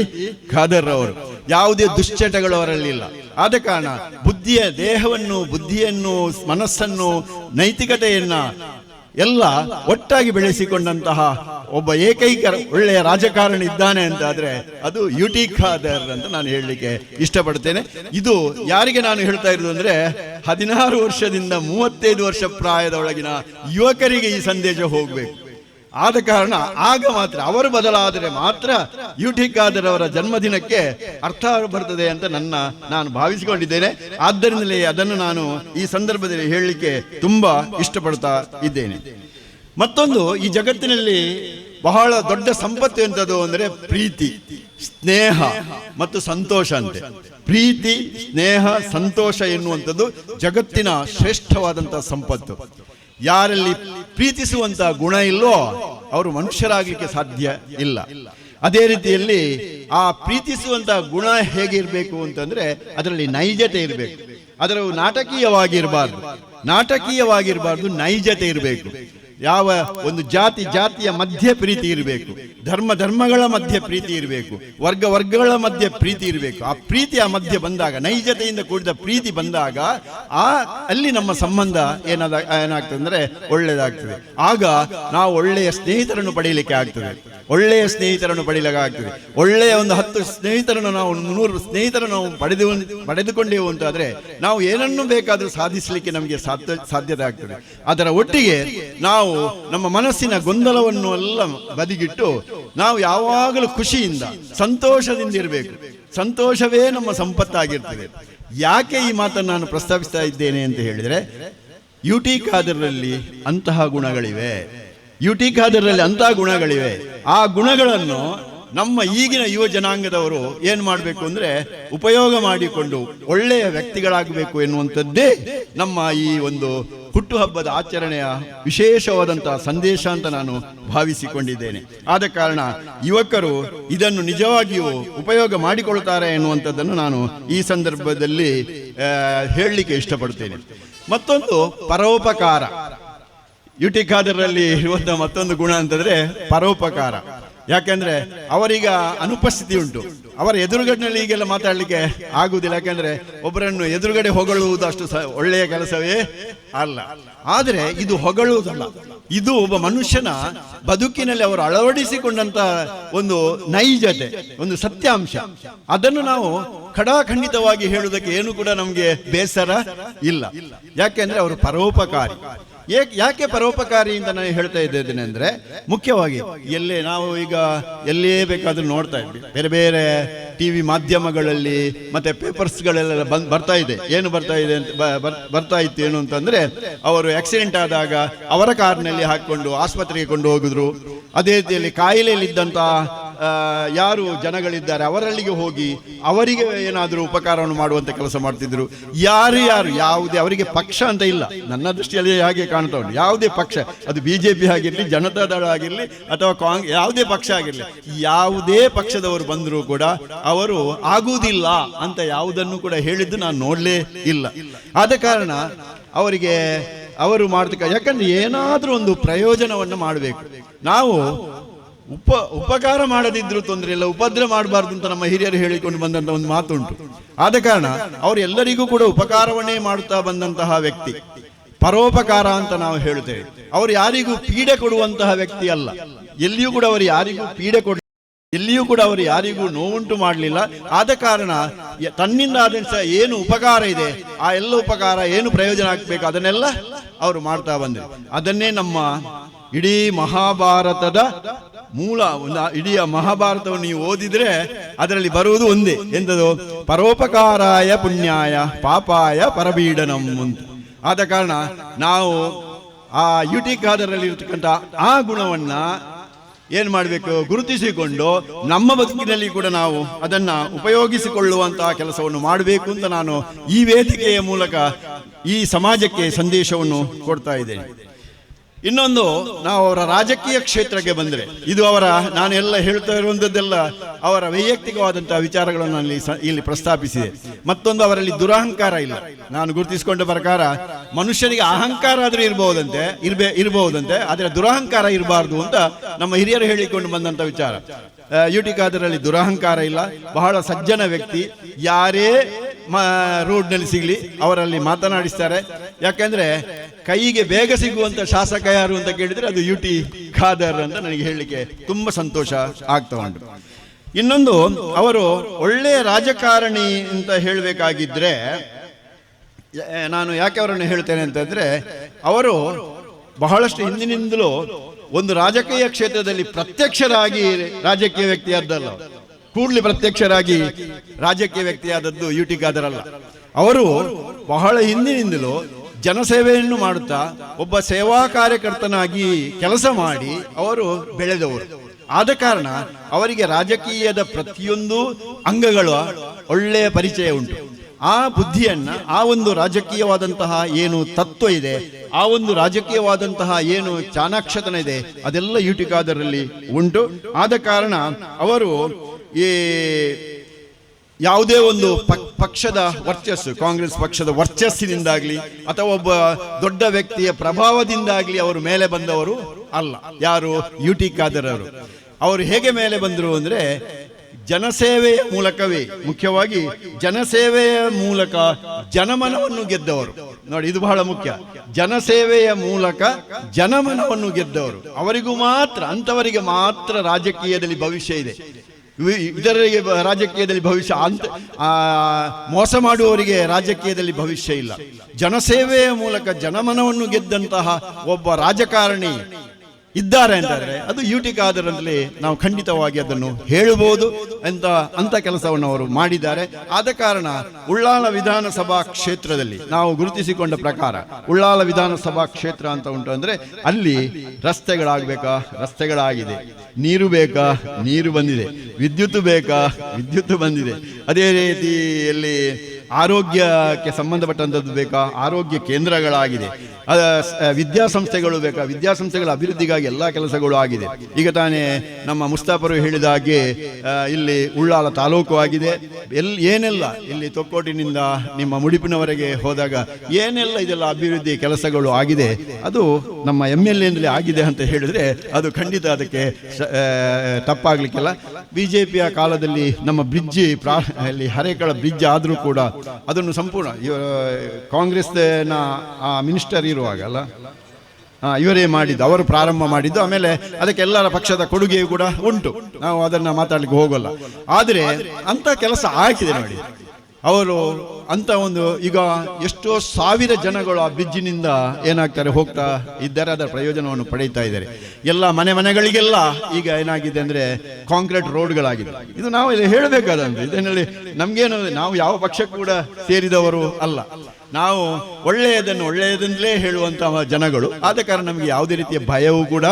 ಖಾದರ್ ಅವರು. ಯಾವುದೇ ದುಶ್ಚಟಗಳು ಅವರಲ್ಲಿಲ್ಲ. ಆದ ಕಾರಣ ಬುದ್ಧಿಯ ದೇಹವನ್ನು, ಬುದ್ಧಿಯನ್ನು, ಮನಸ್ಸನ್ನು, ನೈತಿಕತೆಯನ್ನ ಎಲ್ಲ ಒಟ್ಟಾಗಿ ಬೆಳೆಸಿಕೊಂಡಂತಹ ಒಬ್ಬ ಏಕೈಕ ಒಳ್ಳೆಯ ರಾಜಕಾರಣಿ ಇದ್ದಾನೆ ಅಂತ ಆದ್ರೆ ಅದು ಯು ಟಿ ಖಾದರ್ ಅಂತ ನಾನು ಹೇಳಲಿಕ್ಕೆ ಇಷ್ಟಪಡ್ತೇನೆ. ಇದು ಯಾರಿಗೆ ನಾನು ಹೇಳ್ತಾ ಇರೋದು ಅಂದ್ರೆ ಹದಿನಾರು ವರ್ಷದಿಂದ ಮೂವತ್ತೈದು ವರ್ಷ ಪ್ರಾಯದ ಒಳಗಿನ ಯುವಕರಿಗೆ ಈ ಸಂದೇಶ ಹೋಗ್ಬೇಕು. ಆದ ಕಾರಣ ಆಗ ಮಾತ್ರ ಅವರು ಬದಲಾದರೆ ಮಾತ್ರ ಯು ಟಿ ಖಾದರ್ ಅವರ ಜನ್ಮದಿನಕ್ಕೆ ಅರ್ಥ ಬರ್ತದೆ ಅಂತ ನನ್ನ, ನಾನು ಭಾವಿಸಿಕೊಂಡಿದ್ದೇನೆ. ಆದ್ದರಿಂದಲೇ ಅದನ್ನು ನಾನು ಈ ಸಂದರ್ಭದಲ್ಲಿ ಹೇಳಲಿಕ್ಕೆ ತುಂಬಾ ಇಷ್ಟಪಡ್ತಾ ಇದ್ದೇನೆ. ಮತ್ತೊಂದು, ಈ ಜಗತ್ತಿನಲ್ಲಿ ಬಹಳ ದೊಡ್ಡ ಸಂಪತ್ತು ಎಂಥದ್ದು ಅಂದರೆ ಪ್ರೀತಿ, ಸ್ನೇಹ ಮತ್ತು ಸಂತೋಷ ಅಂತೆ. ಪ್ರೀತಿ, ಸ್ನೇಹ, ಸಂತೋಷ ಎನ್ನುವಂಥದ್ದು ಜಗತ್ತಿನ ಶ್ರೇಷ್ಠವಾದಂತಹ ಸಂಪತ್ತು. ಯಾರಲ್ಲಿ ಪ್ರೀತಿಸುವಂತ ಗುಣ ಇಲ್ಲೋ ಅವರು ಮನುಷ್ಯರಾಗಲಿಕ್ಕೆ ಸಾಧ್ಯ ಇಲ್ಲ. ಅದೇ ರೀತಿಯಲ್ಲಿ ಆ ಪ್ರೀತಿಸುವಂತ ಗುಣ ಹೇಗಿರಬೇಕು ಅಂತಂದ್ರೆ ಅದರಲ್ಲಿ ನೈಜತೆ ಇರಬೇಕು. ಅದರ ನಾಟಕೀಯವಾಗಿರಬಾರ್ದು. ನಾಟಕೀಯವಾಗಿರಬಾರ್ದು, ನೈಜತೆ ಇರಬೇಕು. ಯಾವ ಒಂದು ಜಾತಿ ಜಾತಿಯ ಮಧ್ಯೆ ಪ್ರೀತಿ ಇರಬೇಕು. ಧರ್ಮ ಧರ್ಮಗಳ ಮಧ್ಯೆ ಪ್ರೀತಿ ಇರಬೇಕು. ವರ್ಗ ವರ್ಗಗಳ ಮಧ್ಯೆ ಪ್ರೀತಿ ಇರಬೇಕು. ಆ ಪ್ರೀತಿ ಆ ಮಧ್ಯೆ ಬಂದಾಗ, ನೈಜತೆಯಿಂದ ಕೂಡಿದ ಪ್ರೀತಿ ಬಂದಾಗ ಆ ಅಲ್ಲಿ ನಮ್ಮ ಸಂಬಂಧ ಏನಾದ ಏನಾಗ್ತದೆ ಅಂದರೆ ಒಳ್ಳೆಯದಾಗ್ತದೆ ಆಗ ನಾವು ಒಳ್ಳೆಯ ಸ್ನೇಹಿತರನ್ನು ಪಡೆಯಲಿಕ್ಕೆ ಆಗ್ತದೆ. ಒಳ್ಳೆಯ ಸ್ನೇಹಿತರನ್ನು ಪಡೆಯಲಿಕ್ಕೆ ಆಗ್ತದೆ. ಒಳ್ಳೆಯ ಒಂದು ಹತ್ತು ಸ್ನೇಹಿತರನ್ನು ನಾವು ನೂರು ಸ್ನೇಹಿತರನ್ನು ನಾವು ಪಡೆದು ಪಡೆದುಕೊಂಡೆವು ಆದರೆ ನಾವು ಏನನ್ನು ಬೇಕಾದರೂ ಸಾಧಿಸಲಿಕ್ಕೆ ನಮಗೆ ಸಾಧ್ಯ, ಸಾಧ್ಯತೆ ಆಗ್ತದೆ. ಅದರ ಒಟ್ಟಿಗೆ ನಾವು ನಾವು ನಮ್ಮ ಮನಸ್ಸಿನ ಗೊಂದಲವನ್ನು ಎಲ್ಲ ಬದಿಗಿಟ್ಟು ನಾವು ಯಾವಾಗಲೂ ಖುಷಿಯಿಂದ, ಸಂತೋಷದಿಂದ ಇರಬೇಕು. ಸಂತೋಷವೇ ನಮ್ಮ ಸಂಪತ್ತಾಗಿರ್ತದೆ. ಯಾಕೆ ಈ ಮಾತನ್ನು ನಾನು ಪ್ರಸ್ತಾಪಿಸ್ತಾ ಇದ್ದೇನೆ ಅಂತ ಹೇಳಿದರೆ ಯು ಟಿ ಖಾದರ್ನಲ್ಲಿ ಅಂತಹ ಗುಣಗಳಿವೆ. ಯು ಟಿ ಖಾದರ್ನಲ್ಲಿ ಅಂತಹ ಗುಣಗಳಿವೆ. ಆ ಗುಣಗಳನ್ನು ನಮ್ಮ ಈಗಿನ ಯುವ ಜನಾಂಗದವರು ಏನು ಮಾಡಬೇಕು ಅಂದರೆ ಉಪಯೋಗ ಮಾಡಿಕೊಂಡು ಒಳ್ಳೆಯ ವ್ಯಕ್ತಿಗಳಾಗಬೇಕು ಎನ್ನುವಂಥದ್ದೇ ನಮ್ಮ ಈ ಒಂದು ಹುಟ್ಟುಹಬ್ಬದ ಆಚರಣೆಯ ವಿಶೇಷವಾದಂತಹ ಸಂದೇಶ ಅಂತ ನಾನು ಭಾವಿಸಿಕೊಂಡಿದ್ದೇನೆ. ಆದ ಕಾರಣ ಯುವಕರು ಇದನ್ನು ನಿಜವಾಗಿಯೂ ಉಪಯೋಗ ಮಾಡಿಕೊಳ್ತಾರೆ ಎನ್ನುವಂಥದ್ದನ್ನು ನಾನು ಈ ಸಂದರ್ಭದಲ್ಲಿ ಹೇಳಲಿಕ್ಕೆ ಇಷ್ಟಪಡ್ತೇನೆ. ಮತ್ತೊಂದು ಪರೋಪಕಾರ. ಯುಟಿ ಖಾದರಲ್ಲಿ ಇರುವಂತಹ ಮತ್ತೊಂದು ಗುಣ ಅಂತಂದ್ರೆ ಪರೋಪಕಾರ. ಯಾಕೆಂದ್ರೆ ಅವರೀಗ ಅನುಪಸ್ಥಿತಿ ಉಂಟು. ಅವರ ಎದುರುಗಡೆನಲ್ಲಿ ಈಗೆಲ್ಲ ಮಾತಾಡಲಿಕ್ಕೆ ಆಗುವುದಿಲ್ಲ. ಯಾಕೆಂದ್ರೆ ಒಬ್ಬರನ್ನು ಎದುರುಗಡೆ ಹೊಗಳುವುದು ಅಷ್ಟು ಒಳ್ಳೆಯ ಕೆಲಸವೇ ಅಲ್ಲ. ಆದರೆ ಇದು ಹೊಗಳುವುದಲ್ಲ. ಇದು ಒಬ್ಬ ಮನುಷ್ಯನ ಬದುಕಿನಲ್ಲಿ ಅವರು ಅಳವಡಿಸಿಕೊಂಡಂತ ಒಂದು ನೈಜತೆ, ಒಂದು ಸತ್ಯಾಂಶ. ಅದನ್ನು ನಾವು ಖಡಾಖಂಡಿತವಾಗಿ ಹೇಳುವುದಕ್ಕೆ ಏನು ಕೂಡ ನಮಗೆ ಬೇಸರ ಇಲ್ಲ. ಯಾಕೆಂದ್ರೆ ಅವರು ಪರೋಪಕಾರಿ. ಯಾಕೆ ಪರೋಪಕಾರಿ ಅಂತ ನಾನು ಹೇಳ್ತಾ ಇದ್ದೇನೆ ಅಂದ್ರೆ ಮುಖ್ಯವಾಗಿ ಎಲ್ಲೇ ನಾವು ಈಗ ಎಲ್ಲೇ ಬೇಕಾದ್ರೂ ನೋಡ್ತಾ ಇದ್ವಿ ಬೇರೆ ಬೇರೆ ಟಿವಿ ಮಾಧ್ಯಮಗಳಲ್ಲಿ ಮತ್ತೆ ಪೇಪರ್ಸ್ಗಳೆಲ್ಲ ಬಂದ್ ಬರ್ತಾ ಇದೆ. ಏನು ಬರ್ತಾ ಇದೆ ಅಂತ ಬರ್ತಾ ಇತ್ತು ಏನು ಅಂತಂದ್ರೆ ಅವರು ಆಕ್ಸಿಡೆಂಟ್ ಆದಾಗ ಅವರ ಕಾರ್ನಲ್ಲಿ ಹಾಕೊಂಡು ಆಸ್ಪತ್ರೆಗೆ ಕೊಂಡು ಹೋಗಿದ್ರು ಅದೇ ರೀತಿಯಲ್ಲಿ ಕಾಯಿಲೆಯಲ್ಲಿದ್ದಂತ ಆ, ಯಾರು ಜನಗಳಿದ್ದಾರೆ ಅವರಲ್ಲಿಗೆ ಹೋಗಿ ಅವರಿಗೆ ಏನಾದರೂ ಉಪಕಾರವನ್ನು ಮಾಡುವಂಥ ಕೆಲಸ ಮಾಡ್ತಿದ್ರು. ಯಾರು ಯಾರು? ಯಾವುದೇ, ಅವರಿಗೆ ಪಕ್ಷ ಅಂತ ಇಲ್ಲ. ನನ್ನ ದೃಷ್ಟಿಯಲ್ಲಿ ಹಾಗೆ ಕಾಣ್ತಾ ಉಂಟು. ಯಾವುದೇ ಪಕ್ಷ, ಅದು ಬಿ ಜೆ ಪಿ ಆಗಿರಲಿ, ಜನತಾ ದಳ ಆಗಿರಲಿ, ಅಥವಾ ಕಾಂಗ್, ಯಾವುದೇ ಪಕ್ಷ ಆಗಿರಲಿ, ಯಾವುದೇ ಪಕ್ಷದವರು ಬಂದರೂ ಕೂಡ ಅವರು ಆಗುವುದಿಲ್ಲ ಅಂತ ಯಾವುದನ್ನು ಕೂಡ ಹೇಳಿದ್ದು ನಾನು ನೋಡಲೇ ಇಲ್ಲ. ಆದ ಕಾರಣ ಅವರಿಗೆ, ಅವರು ಮಾಡ್ತಕ್ಕ, ಯಾಕಂದ್ರೆ ಏನಾದರೂ ಒಂದು ಪ್ರಯೋಜನವನ್ನು ಮಾಡಬೇಕು. ನಾವು ಉಪ, ಉಪಕಾರ ಮಾಡದಿದ್ರು ತೊಂದರೆ ಇಲ್ಲ, ಉಪದ್ರ ಮಾಡಬಾರ್ದು ಅಂತ ನಮ್ಮ ಹಿರಿಯರು ಹೇಳಿಕೊಂಡು ಬಂದಂತ ಒಂದು ಮಾತುಂಟು. ಆದ ಕಾರಣ ಅವರೆಲ್ಲರಿಗೂ ಕೂಡ ಉಪಕಾರವನ್ನೇ ಮಾಡುತ್ತಾ ಬಂದಂತಹ ವ್ಯಕ್ತಿ. ಪರೋಪಕಾರ ಅಂತ ನಾವು ಹೇಳುತ್ತೇವೆ. ಅವರು ಯಾರಿಗೂ ಪೀಡೆ ಕೊಡುವಂತಹ ವ್ಯಕ್ತಿ ಅಲ್ಲ. ಎಲ್ಲಿಯೂ ಕೂಡ ಅವರು ಯಾರಿಗೂ ಪೀಡೆ ಕೊಡ, ಎಲ್ಲಿಯೂ ಕೂಡ ಅವರು ಯಾರಿಗೂ ನೋವುಂಟು ಮಾಡಲಿಲ್ಲ. ಆದ ಕಾರಣ ತನ್ನಿಂದ ಆದಂತಹ ಏನು ಉಪಕಾರ ಇದೆ, ಆ ಎಲ್ಲ ಉಪಕಾರ ಏನು ಪ್ರಯೋಜನ ಆಗ್ಬೇಕು ಅದನ್ನೆಲ್ಲ ಅವರು ಮಾಡ್ತಾ ಬಂದರು. ಅದನ್ನೇ ನಮ್ಮ ಇಡೀ ಮಹಾಭಾರತದ ಮೂಲ, ಒಂದು ಇಡೀ ಮಹಾಭಾರತವನ್ನು ನೀವು ಓದಿದ್ರೆ ಅದರಲ್ಲಿ ಬರುವುದು ಒಂದೇ. ಎಂತದು? ಪರೋಪಕಾರಾಯ ಪುಣ್ಯಾಯ, ಪಾಪಾಯ ಪರಬೀಡನಂ ಅಂತ. ಆದ ಕಾರಣ ನಾವು ಆ ಯುಟಿ ಖಾದರಲ್ಲಿ ಇರ್ತಕ್ಕಂಥ ಆ ಗುಣವನ್ನ ಏನ್ ಮಾಡಬೇಕು? ಗುರುತಿಸಿಕೊಂಡು ನಮ್ಮ ಬದುಕಿನಲ್ಲಿ ಕೂಡ ನಾವು ಅದನ್ನ ಉಪಯೋಗಿಸಿಕೊಳ್ಳುವಂತಹ ಕೆಲಸವನ್ನು ಮಾಡಬೇಕು ಅಂತ ನಾನು ಈ ವೇದಿಕೆಯ ಮೂಲಕ ಈ ಸಮಾಜಕ್ಕೆ ಸಂದೇಶವನ್ನು ಕೊಡ್ತಾ ಇದ್ದೇನೆ. ಇನ್ನೊಂದು, ನಾವು ಅವರ ರಾಜಕೀಯ ಕ್ಷೇತ್ರಕ್ಕೆ ಬಂದರೆ. ಇದು ಅವರ ನಾನು ಎಲ್ಲ ಹೇಳ್ತಾ ಇರುವಂಥದ್ದೆಲ್ಲ ಅವರ ವೈಯಕ್ತಿಕವಾದಂತಹ ವಿಚಾರಗಳನ್ನು ಅಲ್ಲಿ ಇಲ್ಲಿ ಪ್ರಸ್ತಾಪಿಸಿದೆ. ಮತ್ತೊಂದು ಅವರಲ್ಲಿ ದುರಹಂಕಾರ ಇಲ್ಲ. ನಾನು ಗುರುತಿಸಿಕೊಂಡ ಪ್ರಕಾರ, ಮನುಷ್ಯನಿಗೆ ಅಹಂಕಾರ ಆದರೂ ಇರಬಹುದಂತೆ ಇರ್ಬೇ ಇರಬಹುದಂತೆ ಆದರೆ ದುರಹಂಕಾರ ಇರಬಾರ್ದು ಅಂತ ನಮ್ಮ ಹಿರಿಯರು ಹೇಳಿಕೊಂಡು ಬಂದಂಥ ವಿಚಾರ. ಯುಟಿಕಾದರಲ್ಲಿ ದುರಹಂಕಾರ ಇಲ್ಲ. ಬಹಳ ಸಜ್ಜನ ವ್ಯಕ್ತಿ. ಯಾರೇ ರೋಡ್ನಲ್ಲಿ ಸಿಗಲಿ, ಅವರಲ್ಲಿ ಮಾತನಾಡಿಸ್ತಾರೆ. ಯಾಕೆಂದ್ರೆ ಕೈಗೆ ಬೇಗ ಸಿಗುವಂತ ಶಾಸಕ ಯಾರು ಅಂತ ಕೇಳಿದ್ರೆ ಅದು ಯು ಟಿ ಖಾದರ್ ಅಂತ ನನಗೆ ಹೇಳಲಿಕ್ಕೆ ತುಂಬಾ ಸಂತೋಷ ಆಗ್ತಾ ಉಂಟು. ಇನ್ನೊಂದು, ಅವರು ಒಳ್ಳೆಯ ರಾಜಕಾರಣಿ ಅಂತ ಹೇಳಬೇಕಾಗಿದ್ರೆ ನಾನು ಯಾಕೆ ಅವರನ್ನು ಹೇಳ್ತೇನೆ ಅಂತಂದ್ರೆ, ಅವರು ಬಹಳಷ್ಟು ಹಿಂದಿನಿಂದಲೂ ಒಂದು ರಾಜಕೀಯ ಕ್ಷೇತ್ರದಲ್ಲಿ ಪ್ರತ್ಯಕ್ಷರಾಗಿ ರಾಜಕೀಯ ವ್ಯಕ್ತಿಯಾದ್ದಲ್ಲ ಕೂಡಲಿ ಪ್ರತ್ಯಕ್ಷರಾಗಿ ರಾಜಕೀಯ ವ್ಯಕ್ತಿಯಾದದ್ದು ಯು ಟಿ ಅಲ್ಲ. ಅವರು ಬಹಳ ಹಿಂದಿನಿಂದಲೂ ಜನಸೇವೆಯನ್ನು ಮಾಡುತ್ತಾ ಒಬ್ಬ ಸೇವಾ ಕಾರ್ಯಕರ್ತನಾಗಿ ಕೆಲಸ ಮಾಡಿ ಅವರು ಬೆಳೆದವರು. ಆದ ಕಾರಣ ಅವರಿಗೆ ರಾಜಕೀಯದ ಪ್ರತಿಯೊಂದು ಅಂಗಗಳ ಒಳ್ಳೆಯ ಪರಿಚಯ ಉಂಟು. ಆ ಬುದ್ಧಿಯನ್ನ, ಆ ಒಂದು ರಾಜಕೀಯವಾದಂತಹ ಏನು ತತ್ವ ಇದೆ, ಆ ಒಂದು ರಾಜಕೀಯವಾದಂತಹ ಏನು ಚಾಣಾಕ್ಷತನ ಇದೆ, ಅದೆಲ್ಲ ಯುಟಿಕಾದರಲ್ಲಿ ಉಂಟು. ಆದ ಕಾರಣ ಅವರು ಈ ಯಾವುದೇ ಒಂದು ಪಕ್- ಪಕ್ಷದ ವರ್ಚಸ್ಸು, ಕಾಂಗ್ರೆಸ್ ಪಕ್ಷದ ವರ್ಚಸ್ಸಿನಿಂದಾಗಲಿ ಅಥವಾ ಒಬ್ಬ ದೊಡ್ಡ ವ್ಯಕ್ತಿಯ ಪ್ರಭಾವದಿಂದಾಗಲಿ ಅವರು ಮೇಲೆ ಬಂದವರು ಅಲ್ಲ. ಯಾರು? ಯು ಟಿ ಖಾದರ್ ಅವರು. ಅವರು ಹೇಗೆ ಮೇಲೆ ಬಂದರು ಅಂದರೆ ಜನಸೇವೆಯ ಮೂಲಕವೇ, ಮುಖ್ಯವಾಗಿ ಜನಸೇವೆಯ ಮೂಲಕ ಜನಮನವನ್ನು ಗೆದ್ದವರು. ನೋಡಿ, ಇದು ಬಹಳ ಮುಖ್ಯ. ಜನಸೇವೆಯ ಮೂಲಕ ಜನಮನವನ್ನು ಗೆದ್ದವರು. ಅವರಿಗೂ ಮಾತ್ರ, ಅಂಥವರಿಗೆ ಮಾತ್ರ ರಾಜಕೀಯದಲ್ಲಿ ಭವಿಷ್ಯ ಇದೆ. ಬ- ರಾಜಕೀಯದಲ್ಲಿ ಭವಿಷ್ಯ ಅಂತ ಮೋಸ ಮಾಡುವವರಿಗೆ ರಾಜಕೀಯದಲ್ಲಿ ಭವಿಷ್ಯ ಇಲ್ಲ. ಜನಸೇವೆಯ ಮೂಲಕ ಜನಮನವನ್ನು ಗೆದ್ದಂತಹ ಒಬ್ಬ ರಾಜಕಾರಣಿ ಇದ್ದಾರೆ ಅಂತಂದ್ರೆ ಅದು ಯು ಆದರಲ್ಲಿ ನಾವು ಖಂಡಿತವಾಗಿ ಅದನ್ನು ಹೇಳಬಹುದು ಅಂತ ಅಂತ ಕೆಲಸವನ್ನು ಅವರು ಮಾಡಿದ್ದಾರೆ. ಆದ ಕಾರಣ ಉಳ್ಳಾಲ ವಿಧಾನಸಭಾ ಕ್ಷೇತ್ರದಲ್ಲಿ ನಾವು ಗುರುತಿಸಿಕೊಂಡ ಪ್ರಕಾರ ಉಳ್ಳಾಲ ವಿಧಾನಸಭಾ ಕ್ಷೇತ್ರ ಅಂತ ಉಂಟು ಅಂದ್ರೆ ಅಲ್ಲಿ ರಸ್ತೆಗಳಾಗಬೇಕಾ? ರಸ್ತೆಗಳಾಗಿದೆ. ನೀರು ಬೇಕಾ? ನೀರು ಬಂದಿದೆ. ವಿದ್ಯುತ್ ಬೇಕಾ? ವಿದ್ಯುತ್ ಬಂದಿದೆ. ಅದೇ ರೀತಿಯಲ್ಲಿ ಆರೋಗ್ಯಕ್ಕೆ ಸಂಬಂಧಪಟ್ಟಂಥದ್ದು ಬೇಕಾ? ಆರೋಗ್ಯ ಕೇಂದ್ರಗಳಾಗಿದೆ. ವಿದ್ಯಾಸಂಸ್ಥೆಗಳು ಬೇಕಾ? ವಿದ್ಯಾಸಂಸ್ಥೆಗಳ ಅಭಿವೃದ್ಧಿಗಾಗಿ ಎಲ್ಲ ಕೆಲಸಗಳು ಆಗಿದೆ. ಈಗ ತಾನೇ ನಮ್ಮ ಮುಸ್ತಾಫರು ಹೇಳಿದ ಹಾಗೆ ಇಲ್ಲಿ ಉಳ್ಳಾಲ ತಾಲೂಕು ಆಗಿದೆ. ಎಲ್ ಏನೆಲ್ಲ? ಇಲ್ಲಿ ತೊಕ್ಕೋಟಿನಿಂದ ನಿಮ್ಮ ಮುಡಿಪಿನವರೆಗೆ ಹೋದಾಗ ಏನೆಲ್ಲ ಇದೆಲ್ಲ ಅಭಿವೃದ್ಧಿ ಕೆಲಸಗಳು ಆಗಿದೆ? ಅದು ನಮ್ಮ ಎಂ ಎಲ್ ಆಗಿದೆ ಅಂತ ಹೇಳಿದ್ರೆ ಅದು ಖಂಡಿತ ಅದಕ್ಕೆ ಆ, ಬಿ ಜೆ ಪಿಯ ಕಾಲದಲ್ಲಿ ನಮ್ಮ ಬ್ರಿಡ್ಜ್ ಪ್ರಾ ಅಲ್ಲಿ ಹರೇಕಳ ಬ್ರಿಡ್ಜ್ ಆದರೂ ಕೂಡ ಅದನ್ನು ಸಂಪೂರ್ಣ. ಕಾಂಗ್ರೆಸ್ ಆ ಮಿನಿಸ್ಟರ್ ಇರುವಾಗ ಅಲ್ಲ? ಹಾ, ಇವರೇ ಮಾಡಿದ್ದು ಅವರು ಪ್ರಾರಂಭ ಮಾಡಿದ್ದು. ಆಮೇಲೆ ಅದಕ್ಕೆ ಎಲ್ಲರ ಪಕ್ಷದ ಕೊಡುಗೆಯೂ ಕೂಡ ಉಂಟು. ನಾವು ಅದನ್ನ ಮಾತಾಡ್ಲಿಕ್ಕೆ ಹೋಗೋಲ್ಲ. ಆದರೆ ಅಂತ ಕೆಲಸ ಆಗಿದೆ ನೋಡಿ. ಅವರು ಅಂತ ಒಂದು ಈಗ ಎಷ್ಟೋ ಸಾವಿರ ಜನಗಳು ಆ ಬ್ರಿಡ್ಜಿನಿಂದ ಏನಾಗ್ತಾರೆ ಹೋಗ್ತಾ ಇದ್ದಾರೆ, ಅದರ ಪ್ರಯೋಜನವನ್ನು ಪಡೀತಾ ಇದ್ದಾರೆ. ಎಲ್ಲ ಮನೆ ಮನೆಗಳಿಗೆಲ್ಲ ಈಗ ಏನಾಗಿದೆ ಅಂದ್ರೆ ಕಾಂಕ್ರೀಟ್ ರೋಡ್ಗಳಾಗಿದೆ ಇದು ನಾವು ಇಲ್ಲಿ ಹೇಳಬೇಕಾದಂತೆ, ಇದನ್ನಲ್ಲಿ ನಮಗೇನು, ನಾವು ಯಾವ ಪಕ್ಷ ಕೂಡ ಸೇರಿದವರು ಅಲ್ಲ. ನಾವು ಒಳ್ಳೆಯದನ್ನು ಒಳ್ಳೆಯದನ್ನೇ ಹೇಳುವಂತಹ ಜನಗಳು. ಆದ ಕಾರಣ ನಮಗೆ ಯಾವುದೇ ರೀತಿಯ ಭಯವೂ ಕೂಡ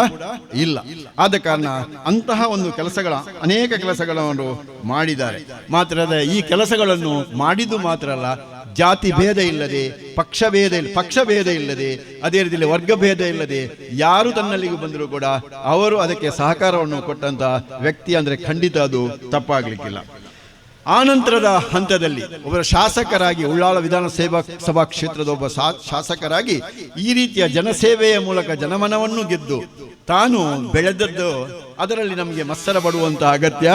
ಇಲ್ಲ. ಆದ ಕಾರಣ ಅಂತಹ ಒಂದು ಕೆಲಸಗಳ, ಅನೇಕ ಕೆಲಸಗಳನ್ನು ಮಾಡಿದ್ದಾರೆ. ಮಾತ್ರ ಈ ಕೆಲಸಗಳನ್ನು ಮಾಡಿದ್ದು ಮಾತ್ರ ಅಲ್ಲ, ಜಾತಿ ಭೇದ ಇಲ್ಲದೆ, ಪಕ್ಷ ಭೇದ ಇಲ್ಲ ಪಕ್ಷ ಭೇದ ಇಲ್ಲದೆ, ಅದೇ ರೀತಿಯಲ್ಲಿ ವರ್ಗ ಭೇದ ಇಲ್ಲದೆ ಯಾರು ತನ್ನಲ್ಲಿಗೂ ಬಂದರೂ ಕೂಡ ಅವರು ಅದಕ್ಕೆ ಸಹಕಾರವನ್ನು ಕೊಟ್ಟಂತಹ ವ್ಯಕ್ತಿ ಅಂದ್ರೆ ಖಂಡಿತ ಅದು ತಪ್ಪಾಗ್ಲಿಕ್ಕಿಲ್ಲ. ಆನಂತರದ ಹಂತದಲ್ಲಿ ಒಬ್ಬರ ಶಾಸಕರಾಗಿ ಉಳ್ಳಾಳ ವಿಧಾನಸಭಾ ಸಭಾ ಕ್ಷೇತ್ರದ ಒಬ್ಬ ಶಾಸಕರಾಗಿ ಈ ರೀತಿಯ ಜನಸೇವೆಯ ಮೂಲಕ ಜನಮನವನ್ನು ಗೆದ್ದು ತಾನು ಬೆಳೆದದ್ದು ಅದರಲ್ಲಿ ನಮಗೆ ಮತ್ಸರ ಪಡುವಂತಹ ಅಗತ್ಯ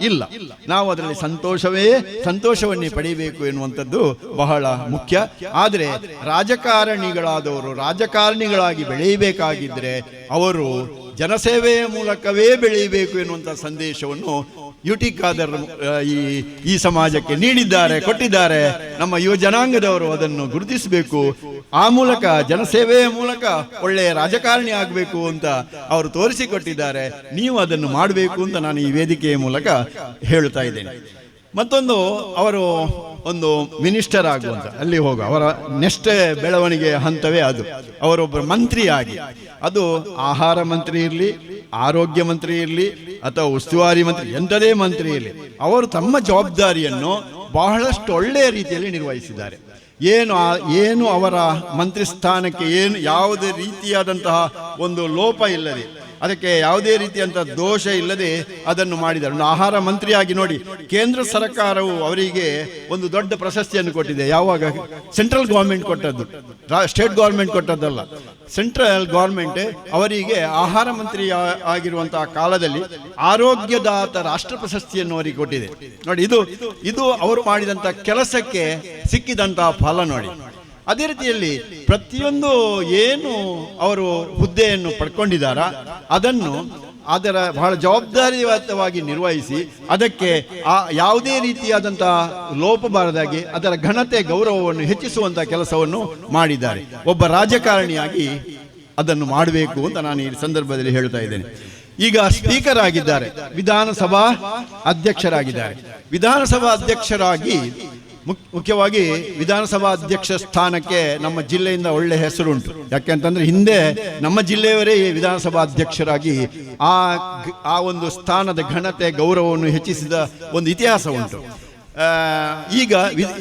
ಇಲ್ಲ. ನಾವು ಅದರಲ್ಲಿ ಸಂತೋಷವೇ, ಸಂತೋಷವನ್ನೇ ಪಡೆಯಬೇಕು ಎನ್ನುವಂಥದ್ದು ಬಹಳ ಮುಖ್ಯ. ಆದರೆ ರಾಜಕಾರಣಿಗಳಾದವರು ರಾಜಕಾರಣಿಗಳಾಗಿ ಬೆಳೆಯಬೇಕಾಗಿದ್ದರೆ ಅವರು ಜನಸೇವೆಯ ಮೂಲಕವೇ ಬೆಳೆಯಬೇಕು ಎನ್ನುವಂಥ ಸಂದೇಶವನ್ನು ಯುಟಿ ಖಾದರ್ ಈ ಈ ಸಮಾಜಕ್ಕೆ ನೀಡಿದ್ದಾರೆ, ಕೊಟ್ಟಿದ್ದಾರೆ. ನಮ್ಮ ಯುವ ಜನಾಂಗದವರು ಅದನ್ನು ಗುರುತಿಸಬೇಕು. ಆ ಮೂಲಕ ಜನಸೇವೆಯ ಮೂಲಕ ಒಳ್ಳೆಯ ರಾಜಕಾರಣಿ ಆಗಬೇಕು ಅಂತ ಅವರು ತೋರಿಸಿಕೊಟ್ಟಿದ್ದಾರೆ. ನೀವು ಅದನ್ನು ಮಾಡಬೇಕು ಅಂತ ನಾನು ಈ ವೇದಿಕೆಯ ಮೂಲಕ ಹೇಳ್ತಾ ಇದ್ದೇನೆ. ಮತ್ತೊಂದು, ಅವರು ಒಂದು ಮಿನಿಸ್ಟರ್ ಆಗುವಂತ, ಅಲ್ಲಿ ಹೋಗ, ಅವರ ನೆಕ್ಸ್ಟ್ ಬೆಳವಣಿಗೆ ಹಂತವೇ ಅದು. ಅವರೊಬ್ಬ ಮಂತ್ರಿಯಾಗಿ. ಅದು ಆಹಾರ ಮಂತ್ರಿ ಇರಲಿ, ಆರೋಗ್ಯ ಮಂತ್ರಿ ಇರಲಿ, ಅಥವಾ ಉಸ್ತುವಾರಿ ಮಂತ್ರಿ, ಎಂಥದೇ ಮಂತ್ರಿ ಇರಲಿ, ಅವರು ತಮ್ಮ ಜವಾಬ್ದಾರಿಯನ್ನು ಬಹಳಷ್ಟು ಒಳ್ಳೆಯ ರೀತಿಯಲ್ಲಿ ನಿರ್ವಹಿಸಿದ್ದಾರೆ. ಏನು ಏನು ಅವರ ಮಂತ್ರಿ ಸ್ಥಾನಕ್ಕೆ ಏನು, ಯಾವುದೇ ರೀತಿಯಾದಂತಹ ಒಂದು ಲೋಪ ಇಲ್ಲದೆ ಅದಕ್ಕೆ ಯಾವುದೇ ರೀತಿಯಂತ ದೋಷ ಇಲ್ಲದೆ ಅದನ್ನು ಮಾಡಿದರು. ಆಹಾರ ಮಂತ್ರಿಯಾಗಿ ನೋಡಿ, ಕೇಂದ್ರ ಸರ್ಕಾರವು ಅವರಿಗೆ ಒಂದು ದೊಡ್ಡ ಪ್ರಶಸ್ತಿಯನ್ನು ಕೊಟ್ಟಿದೆ. ಯಾವಾಗ? ಸೆಂಟ್ರಲ್ ಗೌರ್ಮೆಂಟ್ ಕೊಟ್ಟದ್ದು. ಸ್ಟೇಟ್ ಗೌರ್ಮೆಂಟ್ ಕೊಟ್ಟದ್ದಲ್ಲ. ಸೆಂಟ್ರಲ್ ಗೌರ್ಮೆಂಟ್ ಅವರಿಗೆ ಆಹಾರ ಮಂತ್ರಿ ಆಗಿರುವಂತಹ ಕಾಲದಲ್ಲಿ ಆರೋಗ್ಯದಾತ ರಾಷ್ಟ್ರ ಪ್ರಶಸ್ತಿಯನ್ನು ಅವರಿಗೆ ಕೊಟ್ಟಿದೆ. ನೋಡಿ, ಇದು ಇದು ಅವರು ಮಾಡಿದಂತ ಕೆಲಸಕ್ಕೆ ಸಿಕ್ಕಿದಂತಹ ಫಲ ನೋಡಿ. ಅದೇ ರೀತಿಯಲ್ಲಿ ಪ್ರತಿಯೊಂದು ಏನು ಅವರು ಹುದ್ದೆಯನ್ನು ಪಡ್ಕೊಂಡಿದ್ದಾರ ಅದನ್ನು ಅದರ ಬಹಳ ಜವಾಬ್ದಾರಿಯುತವಾಗಿ ನಿರ್ವಹಿಸಿ ಅದಕ್ಕೆ ಆ ಯಾವುದೇ ರೀತಿಯಾದಂತಹ ಲೋಪ ಬಾರದಾಗಿ ಅದರ ಘನತೆ ಗೌರವವನ್ನು ಹೆಚ್ಚಿಸುವಂತಹ ಕೆಲಸವನ್ನು ಮಾಡಿದ್ದಾರೆ. ಒಬ್ಬ ರಾಜಕಾರಣಿಯಾಗಿ ಅದನ್ನು ಮಾಡಬೇಕು ಅಂತ ನಾನು ಈ ಸಂದರ್ಭದಲ್ಲಿ ಹೇಳ್ತಾ ಇದ್ದೇನೆ. ಈಗ ಸ್ಪೀಕರ್ ಆಗಿದ್ದಾರೆ, ವಿಧಾನಸಭಾ ಅಧ್ಯಕ್ಷರಾಗಿದ್ದಾರೆ. ವಿಧಾನಸಭಾ ಅಧ್ಯಕ್ಷರಾಗಿ ಮುಖ್ಯವಾಗಿ ವಿಧಾನಸಭಾ ಅಧ್ಯಕ್ಷ ಸ್ಥಾನಕ್ಕೆ ನಮ್ಮ ಜಿಲ್ಲೆಯಿಂದ ಒಳ್ಳೆ ಹೆಸರುಂಟು ಯಾಕೆಂತಂದ್ರೆ ಹಿಂದೆ ನಮ್ಮ ಜಿಲ್ಲೆಯವರೇ ವಿಧಾನಸಭಾ ಅಧ್ಯಕ್ಷರಾಗಿ ಆ ಆ ಒಂದು ಸ್ಥಾನದ ಘನತೆ, ಗೌರವವನ್ನು ಹೆಚ್ಚಿಸಿದ ಒಂದು ಇತಿಹಾಸ ಉಂಟು. ಈಗ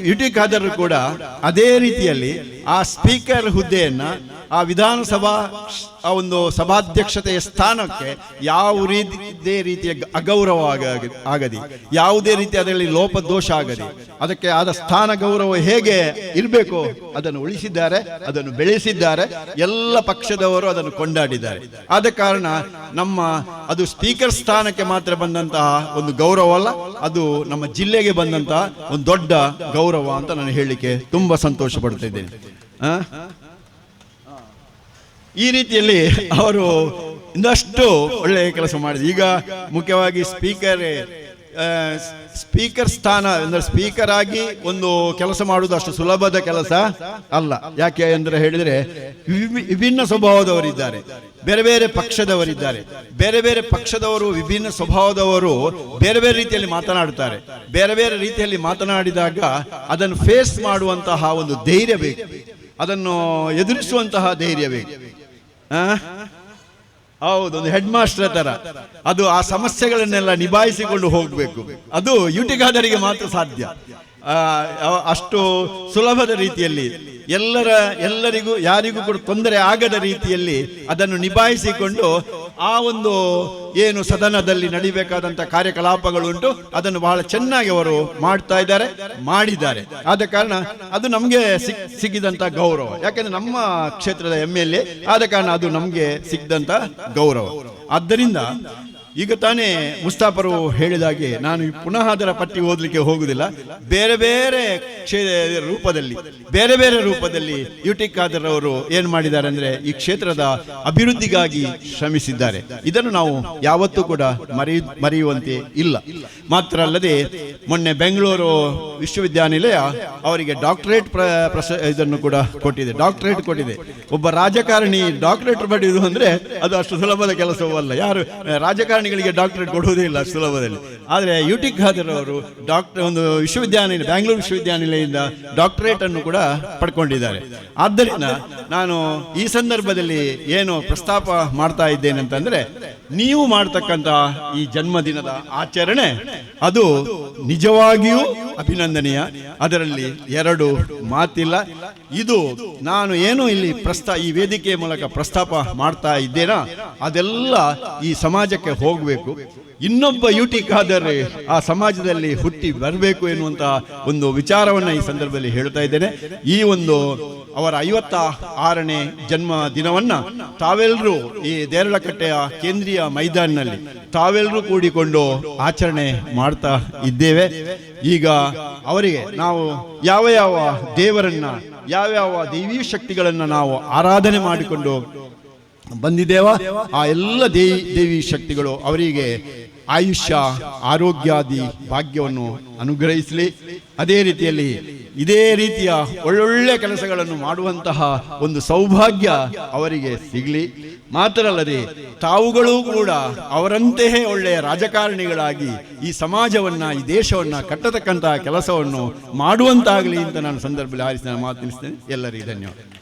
ಯುಟಿ ಖಾದರ್ ಕೂಡ ಅದೇ ರೀತಿಯಲ್ಲಿ ಆ ಸ್ಪೀಕರ್ ಹುದ್ದೆಯನ್ನ ಆ ವಿಧಾನಸಭಾ ಆ ಒಂದು ಸಭಾಧ್ಯಕ್ಷತೆಯ ಸ್ಥಾನಕ್ಕೆ ಯಾವ ರೀತಿಯದೇ ರೀತಿಯ ಅಗೌರವ ಆಗ- ಆಗದಿ? ಯಾವುದೇ ರೀತಿ ಅದರಲ್ಲಿ ಲೋಪದೋಷ ಆಗದಿ? ಅದಕ್ಕೆ ಆದ ಸ್ಥಾನ ಗೌರವ ಹೇಗೆ ಇರಬೇಕು ಅದನ್ನು ಉಳಿಸಿದ್ದಾರೆ, ಅದನ್ನು ಬೆಳೆಸಿದ್ದಾರೆ, ಎಲ್ಲ ಪಕ್ಷದವರು ಅದನ್ನು ಕೊಂಡಾಡಿದ್ದಾರೆ. ಆದ ಕಾರಣ ನಮ್ಮ ಅದು ಸ್ಪೀಕರ್ ಸ್ಥಾನಕ್ಕೆ ಮಾತ್ರ ಬಂದಂತಹ ಒಂದು ಗೌರವ ಅಲ್ಲ, ಅದು ನಮ್ಮ ಜಿಲ್ಲೆಗೆ ಬಂದಂತಹ ಒಂದು ದೊಡ್ಡ ಗೌರವ ಅಂತ ನಾನು ಹೇಳಲಿಕ್ಕೆ ತುಂಬಾ ಸಂತೋಷ ಪಡ್ತಾ ಇದ್ದೇನೆ? ಈ ರೀತಿಯಲ್ಲಿ ಅವರು ಇನ್ನಷ್ಟು ಒಳ್ಳೆಯ ಕೆಲಸ ಮಾಡಿದ್ರು. ಈಗ ಮುಖ್ಯವಾಗಿ ಸ್ಪೀಕರ್ ಸ್ಪೀಕರ್ ಸ್ಥಾನ, ಅಂದ್ರೆ ಸ್ಪೀಕರ್ ಆಗಿ ಒಂದು ಕೆಲಸ ಮಾಡುವುದು ಅಷ್ಟು ಸುಲಭದ ಕೆಲಸ ಅಲ್ಲ. ಯಾಕೆ ಅಂದ್ರೆ ಹೇಳಿದ್ರೆ ವಿಭಿ- ವಿಭಿನ್ನ ಸ್ವಭಾವದವರಿದ್ದಾರೆ. ಬೇರೆ ಬೇರೆ ಪಕ್ಷದವರಿದ್ದಾರೆ. ಬೇರೆ ಬೇರೆ ಪಕ್ಷದವರು ವಿಭಿನ್ನ ಸ್ವಭಾವದವರು ಬೇರೆ ಬೇರೆ ರೀತಿಯಲ್ಲಿ ಮಾತನಾಡುತ್ತಾರೆ. ಬೇರೆ ಬೇರೆ ರೀತಿಯಲ್ಲಿ ಮಾತನಾಡಿದಾಗ ಅದನ್ನು ಫೇಸ್ ಮಾಡುವಂತಹ ಒಂದು ಧೈರ್ಯ ಬೇಕು. ಅದನ್ನು ಎದುರಿಸುವಂತಹ ಧೈರ್ಯ ಬೇಕು? ಹೌದು, ಒಂದು ಹೆಡ್ ಮಾಸ್ಟರ್ ತರ. ಅದು ಆ ಸಮಸ್ಯೆಗಳನ್ನೆಲ್ಲ ನಿಭಾಯಿಸಿಕೊಂಡು ಹೋಗಬೇಕು. ಅದು ಯುಟಿಗಾದರಿಗೆ ಮಾತ್ರ ಸಾಧ್ಯ. ಅಷ್ಟು ಸುಲಭದ ರೀತಿಯಲ್ಲಿ ಎಲ್ಲರ, ಎಲ್ಲರಿಗೂ, ಯಾರಿಗೂ ಕೂಡ ತೊಂದರೆ ಆಗದ ರೀತಿಯಲ್ಲಿ ಅದನ್ನು ನಿಭಾಯಿಸಿಕೊಂಡು ಆ ಒಂದು ಏನು ಸದನದಲ್ಲಿ ನಡಿಬೇಕಾದಂತ ಕಾರ್ಯಕಲಾಪಗಳುಂಟು ಅದನ್ನು ಬಹಳ ಚೆನ್ನಾಗಿ ಅವರು ಮಾಡ್ತಾ ಇದ್ದಾರೆ, ಮಾಡಿದ್ದಾರೆ. ಆದ ಕಾರಣ ಅದು ನಮಗೆ ಸಿಕ್ ಸಿಕ್ಕಿದಂತ ಗೌರವ. ಯಾಕಂದ್ರೆ ನಮ್ಮ ಕ್ಷೇತ್ರದ ಎಂ ಎಲ್ ಎ ಆದ ಕಾರಣ ಅದು ನಮಗೆ ಸಿಕ್ಕಿದಂತ ಗೌರವ. ಆದ್ದರಿಂದ ಈಗ ತಾನೇ ಮುಸ್ತಾಫರು ಹೇಳಿದಾಗೆ ನಾನು ಪುನಃ ಅದರ ಪಟ್ಟಿ ಓದಲಿಕ್ಕೆ ಹೋಗುದಿಲ್ಲ. ಬೇರೆ ಬೇರೆ ರೂಪದಲ್ಲಿ ಬೇರೆ ಬೇರೆ ರೂಪದಲ್ಲಿ ಯುಟಿಕ್ ಖಾದರ್ ಅವರು ಏನ್ ಮಾಡಿದ್ದಾರೆ ಅಂದ್ರೆ ಈ ಕ್ಷೇತ್ರದ ಅಭಿವೃದ್ಧಿಗಾಗಿ ಶ್ರಮಿಸಿದ್ದಾರೆ. ಇದನ್ನು ನಾವು ಯಾವತ್ತೂ ಕೂಡ ಮರೆಯ ಮರೆಯುವಂತೆ ಇಲ್ಲ. ಮಾತ್ರ ಅಲ್ಲದೆ ಮೊನ್ನೆ ಬೆಂಗಳೂರು ವಿಶ್ವವಿದ್ಯಾನಿಲಯ ಅವರಿಗೆ ಡಾಕ್ಟರೇಟ್ ಪ್ರಸ ಇದನ್ನು ಕೂಡ ಕೊಟ್ಟಿದೆ. ಡಾಕ್ಟರೇಟ್ ಕೊಟ್ಟಿದೆ. ಒಬ್ಬ ರಾಜಕಾರಣಿ ಡಾಕ್ಟರೇಟ್ ಪಡೆಯುವುದು ಅಂದ್ರೆ ಅದು ಅಷ್ಟು ಸುಲಭದ ಕೆಲಸವೂ ಅಲ್ಲ ಯಾರು ಆ, ರಾಜಕಾರಣಿಗಳಿಗೆ ಡಾಕ್ಟರೇಟ್ ಕೊಡುವುದೇ ಇಲ್ಲ ಸುಲಭದಲ್ಲಿ. ಆದರೆ ಯುಟಿ ಖಾದರ್ ಅವರು ಡಾಕ್ಟರ್ ಒಂದು ವಿಶ್ವವಿದ್ಯಾನಿಲಯ ಬ್ಯಾಂಗ್ಳೂರು ವಿಶ್ವವಿದ್ಯಾನಿಲಯದಿಂದ ಡಾಕ್ಟರೇಟ್ ಅನ್ನು ಕೂಡ ಪಡ್ಕೊಂಡಿದ್ದಾರೆ. ಆದ್ದರಿಂದ ನಾನು ಈ ಸಂದರ್ಭದಲ್ಲಿ ಏನು ಪ್ರಸ್ತಾಪ ಮಾಡ್ತಾ ಇದ್ದೇನೆ ಅಂತಂದ್ರೆ, ನೀವು ಮಾಡ್ತಕ್ಕಂತ ಈ ಜನ್ಮದಿನದ ಆಚರಣೆ, ಅದು ನಿಜವಾಗಿಯೂ ಅಭಿನಂದನೀಯ. ಅದರಲ್ಲಿ ಎರಡು ಮಾತಿಲ್ಲ. ಇದು ನಾನು ಏನು ಇಲ್ಲಿ ಪ್ರಸ್ತಾ, ಈ ವೇದಿಕೆಯ ಮೂಲಕ ಪ್ರಸ್ತಾಪ ಮಾಡ್ತಾ ಇದ್ದೇನಾ ಅದೆಲ್ಲ ಈ ಸಮಾಜಕ್ಕೆ ಹೋಗಬೇಕು. ಇನ್ನೊಬ್ಬ ಯುಟಿ ಖಾದರ್ ಆ ಸಮಾಜದಲ್ಲಿ ಹುಟ್ಟಿ ಬರಬೇಕು ಎನ್ನುವಂತಹ ಒಂದು ವಿಚಾರವನ್ನ ಈ ಸಂದರ್ಭದಲ್ಲಿ ಹೇಳ್ತಾ ಇದ್ದೇನೆ. ಈ ಒಂದು ಅವರ ಐವತ್ತ ಆರನೇ ಜನ್ಮ ದಿನವನ್ನ ತಾವೆಲ್ಲರೂ ಈ ದೇರಳಕಟ್ಟೆಯ ಕೇಂದ್ರೀಯ ಮೈದಾನಲ್ಲಿ ತಾವೆಲ್ಲರೂ ಕೂಡಿಕೊಂಡು ಆಚರಣೆ ಮಾಡ್ತಾ ಇದ್ದೇವೆ. ಈಗ ಅವರಿಗೆ ನಾವು ಯಾವ ಯಾವ ದೇವರನ್ನ ಯಾವ್ಯಾವ ದೈವೀ ಶಕ್ತಿಗಳನ್ನ ನಾವು ಆರಾಧನೆ ಮಾಡಿಕೊಂಡು ಬಂದಿದ್ದೇವ? ಆ ಎಲ್ಲ ದೇವಿ ದೇವಿ ಶಕ್ತಿಗಳು ಅವರಿಗೆ ಆಯುಷ್ಯ, ಆರೋಗ್ಯಾದಿ ಭಾಗ್ಯವನ್ನು ಅನುಗ್ರಹಿಸಲಿ. ಅದೇ ರೀತಿಯಲ್ಲಿ ಇದೇ ರೀತಿಯ ಒಳ್ಳೊಳ್ಳೆ ಕೆಲಸಗಳನ್ನು ಮಾಡುವಂತಹ ಒಂದು ಸೌಭಾಗ್ಯ ಅವರಿಗೆ ಸಿಗಲಿ. ಮಾತ್ರ ಅಲ್ಲದೆ ತಾವುಗಳೂ ಕೂಡ ಅವರಂತೆಯೇ ಒಳ್ಳೆಯ ರಾಜಕಾರಣಿಗಳಾಗಿ ಈ ಸಮಾಜವನ್ನ, ಈ ದೇಶವನ್ನ ಕಟ್ಟತಕ್ಕಂತಹ ಕೆಲಸವನ್ನು ಮಾಡುವಂತಾಗಲಿ ಅಂತ ನಾನು ಸಂದರ್ಭದಲ್ಲಿ ಆರಿಸಿದ ಮಾತು ತಿಳಿಸ್ತೇನೆ ಎಲ್ಲರಿಗೂ ಧನ್ಯವಾದ